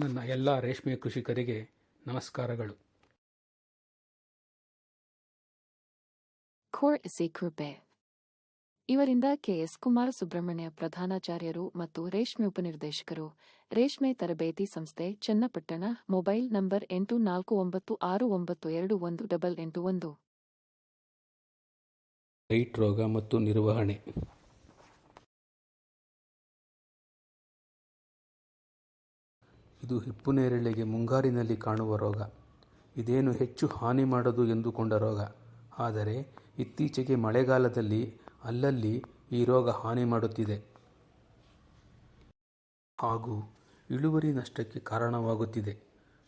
ನನ್ನ ಎಲ್ಲ ರೇಷ್ಮೆ ಕೃಷಿಕರಿಗೆ ನಮಸ್ಕಾರಗಳು. ಖೋರ್ ಎಸಿ ಕೃಪೆ ಇವರಿಂದ ಕೆಎಸ್ ಕುಮಾರ್ ಸುಬ್ರಹ್ಮಣ್ಯ ಪ್ರಧಾನಾಚಾರ್ಯರು ಮತ್ತು ರೇಷ್ಮೆ ಉಪನಿರ್ದೇಶಕರು ರೇಷ್ಮೆ ತರಬೇತಿ ಸಂಸ್ಥೆ ಚನ್ನಪಟ್ಟಣ ಮೊಬೈಲ್ ನಂಬರ್ ಎಂಟು ನಾಲ್ಕು ಒಂಬತ್ತು ಆರು ಒಂಬತ್ತು ಎರಡು ಒಂದು ಡಬಲ್ ಎಂಟು ಒಂದು. ಲೈಟ್ ರೋಗ ಮತ್ತು ನಿರ್ವಹಣೆ. ಇದು ಹಿಪ್ಪುನೇರಳೆಗೆ ಮುಂಗಾರಿನಲ್ಲಿ ಕಾಣುವ ರೋಗ. ಇದೇನು ಹೆಚ್ಚು ಹಾನಿ ಮಾಡದು ಎಂದುಕೊಂಡ ರೋಗ. ಆದರೆ ಇತ್ತೀಚೆಗೆ ಮಳೆಗಾಲದಲ್ಲಿ ಅಲ್ಲಲ್ಲಿ ಈ ರೋಗ ಹಾನಿ ಮಾಡುತ್ತಿದೆ. ಹಾಗೂ ಇಳುವರಿ ನಷ್ಟಕ್ಕೆ ಕಾರಣವಾಗುತ್ತಿದೆ.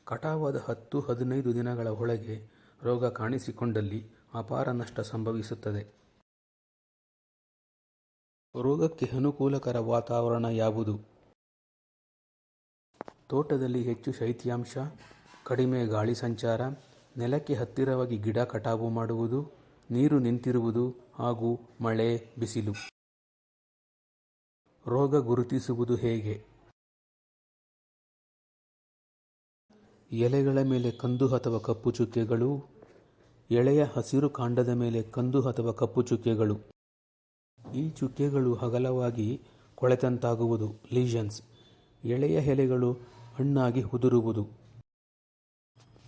ಕಟಾವಾದ ಹತ್ತು ಹದಿನೈದು ದಿನಗಳ ಒಳಗೆ ರೋಗ ಕಾಣಿಸಿಕೊಂಡಲ್ಲಿ ಅಪಾರ ನಷ್ಟ ಸಂಭವಿಸುತ್ತದೆ. ರೋಗಕ್ಕೆ ಅನುಕೂಲಕರ ವಾತಾವರಣ ಯಾವುದು? ತೋಟದಲ್ಲಿ ಹೆಚ್ಚು ಶೈತ್ಯಾಂಶ, ಕಡಿಮೆ ಗಾಳಿ ಸಂಚಾರ, ನೆಲಕ್ಕೆ ಹತ್ತಿರವಾಗಿ ಗಿಡ ಕಟಾವು ಮಾಡುವುದು, ನೀರು ನಿಂತಿರುವುದು ಹಾಗೂ ಮಳೆ, ಬಿಸಿಲು. ರೋಗ ಗುರುತಿಸುವುದು ಹೇಗೆ? ಎಲೆಗಳ ಮೇಲೆ ಕಂದು ಅಥವಾ ಕಪ್ಪು ಚುಕ್ಕೆಗಳು, ಎಳೆಯ ಹಸಿರು ಕಾಂಡದ ಮೇಲೆ ಕಂದು ಅಥವಾ ಕಪ್ಪು ಚುಕ್ಕೆಗಳು. ಈ ಚುಕ್ಕೆಗಳು ಹಗಲವಾಗಿ ಕೊಳೆತಂತಾಗುವುದು ಲೀಷನ್ಸ್ ಎಳೆಯ ಎಲೆಗಳು ಹಣ್ಣಾಗಿ ಉದುರುವುದು.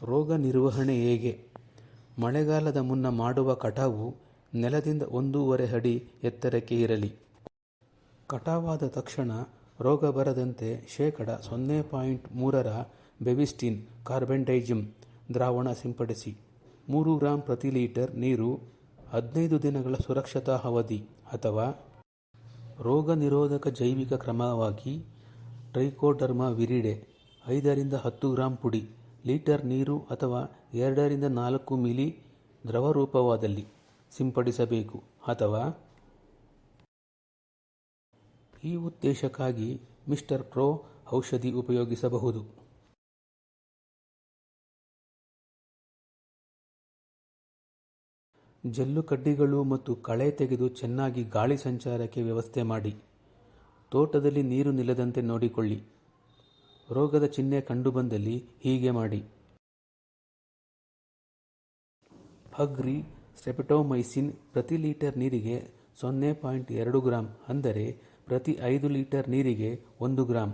ರೋಗ ನಿರ್ವಹಣೆ ಹೇಗೆ? ಮಳೆಗಾಲದ ಮುನ್ನ ಮಾಡುವ ಕಟಾವು ನೆಲದಿಂದ ಒಂದೂವರೆ ಅಡಿ ಎತ್ತರಕ್ಕೆ ಇರಲಿ. ಕಟಾವಾದ ತಕ್ಷಣ ರೋಗ ಬರದಂತೆ ಶೇಕಡ ಸೊನ್ನೆ ಪಾಯಿಂಟ್ ಮೂರರ ಬೆವಿಸ್ಟಿನ್ ಕಾರ್ಬೆಂಡೈಜಿಮ್ ದ್ರಾವಣ ಸಿಂಪಡಿಸಿ. ಮೂರು ಗ್ರಾಂ ಪ್ರತಿ ಲೀಟರ್ ನೀರು ಹದಿನೈದು ದಿನಗಳ ಸುರಕ್ಷತಾ ಅವಧಿ ಅಥವಾ ರೋಗ ನಿರೋಧಕ ಜೈವಿಕ ಕ್ರಮವಾಗಿ ಟ್ರೈಕೋಡರ್ಮಾ ವಿರಿಡೆ. ಐದರಿಂದ ಹತ್ತು ಗ್ರಾಂ ಪುಡಿ, ಲೀಟರ್ ನೀರು ಅಥವಾ ಎರಡರಿಂದ ನಾಲ್ಕು ಮಿಲಿ ದ್ರವ ರೂಪವಾದಲ್ಲಿ ಸಿಂಪಡಿಸಬೇಕು ಅಥವಾ ಈ ಉದ್ದೇಶಕ್ಕಾಗಿ ಮಿಸ್ಟರ್ ಪ್ರೋ ಔಷಧಿ ಉಪಯೋಗಿಸಬಹುದು. ಜಲ್ಲು ಕಡ್ಡಿಗಳು ಮತ್ತು ಕಳೆ ತೆಗೆದು ಚೆನ್ನಾಗಿ ಗಾಳಿ ಸಂಚಾರಕ್ಕೆ ವ್ಯವಸ್ಥೆ ಮಾಡಿ. ತೋಟದಲ್ಲಿ ನೀರು ನಿಲ್ಲದಂತೆ ನೋಡಿಕೊಳ್ಳಿ. ರೋಗದ ಚಿಹ್ನೆ ಕಂಡುಬಂದಲ್ಲಿ ಹೀಗೆ ಮಾಡಿ. ಅಗ್ರಿ ಸ್ಟೆಪಿಟೋಮೈಸಿನ್ ಪ್ರತಿ ಲೀಟರ್ ನೀರಿಗೆ ಸೊನ್ನೆ ಪಾಯಿಂಟ್ ಎರಡು ಗ್ರಾಂ ಅಂದರೆ ಪ್ರತಿ ಐದು ಲೀಟರ್ ನೀರಿಗೆ ಒಂದು ಗ್ರಾಂ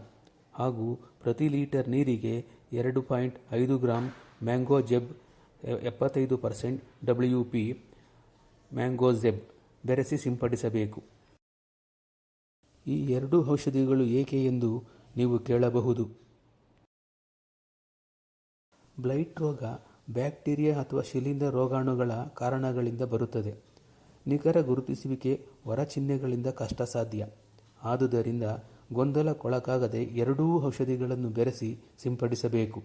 ಹಾಗೂ ಪ್ರತಿ ಲೀಟರ್ ನೀರಿಗೆ ಎರಡು ಪಾಯಿಂಟ್ ಐದು ಗ್ರಾಂ ಮ್ಯಾಂಗೋಜೆಬ್ ಎಪ್ಪತ್ತೈದು percent W P mancozeb ಬೆರೆಸಿ ಸಿಂಪಡಿಸಬೇಕು. ಈ ಎರಡೂ ಔಷಧಿಗಳು ಏಕೆ ಎಂದು ನೀವು ಕೇಳಬಹುದು. ಬ್ಲೈಟ್ ರೋಗ ಬ್ಯಾಕ್ಟೀರಿಯಾ ಅಥವಾ ಶಿಲೀಂಧ್ರ ರೋಗಾಣುಗಳ ಕಾರಣಗಳಿಂದ ಬರುತ್ತದೆ. ನಿಖರ ಗುರುತಿಸುವಿಕೆ ಹೊರಚಿಹ್ನೆಗಳಿಂದ ಕಷ್ಟ ಸಾಧ್ಯ ಆದುದರಿಂದ ಗೊಂದಲಕ್ಕೊಳಗಾಗದೆ ಎರಡೂ ಔಷಧಿಗಳನ್ನು ಬೆರೆಸಿ ಸಿಂಪಡಿಸಬೇಕು.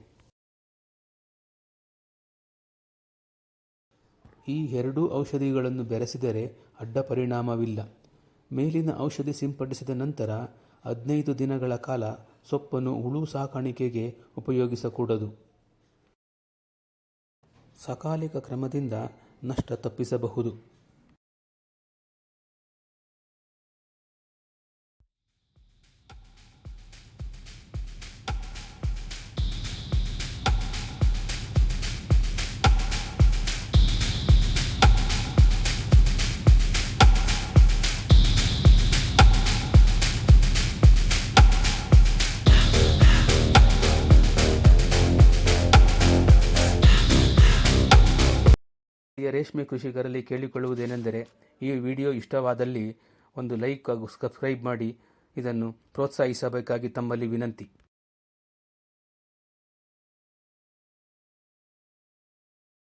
ಈ ಎರಡೂ ಔಷಧಿಗಳನ್ನು ಬೆರೆಸಿದರೆ ಅಡ್ಡ ಪರಿಣಾಮವಿಲ್ಲ. ಮೇಲಿನ ಔಷಧಿ ಸಿಂಪಡಿಸಿದ ನಂತರ ಹದಿನೈದು ದಿನಗಳ ಕಾಲ ಸೊಪ್ಪನ್ನು ಹುಳು ಸಾಕಾಣಿಕೆಗೆ ಉಪಯೋಗಿಸಕೂಡದು. ಸಕಾಲಿಕ ಕ್ರಮದಿಂದ ನಷ್ಟ ತಪ್ಪಿಸಬಹುದು. ಪ್ರಿಯ ರೇಷ್ಮೆ ಕೃಷಿಕರಲ್ಲಿ ಕೇಳಿಕೊಳ್ಳುವುದೇನೆಂದರೆ, ಈ ವಿಡಿಯೋ ಇಷ್ಟವಾದಲ್ಲಿ ಒಂದು ಲೈಕ್ ಹಾಗೂ ಸಬ್ಸ್ಕ್ರೈಬ್ ಮಾಡಿ, ಇದನ್ನು ಪ್ರೋತ್ಸಾಹಿಸಬೇಕಾಗಿ ತಮ್ಮಲ್ಲಿ ವಿನಂತಿ.